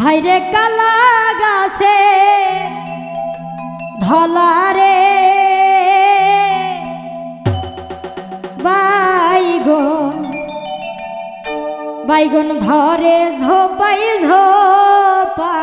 ভাইরে কালা গাছে ধলারে। বাইগন বাইগন ধরে ঝোপাই ঝোপা।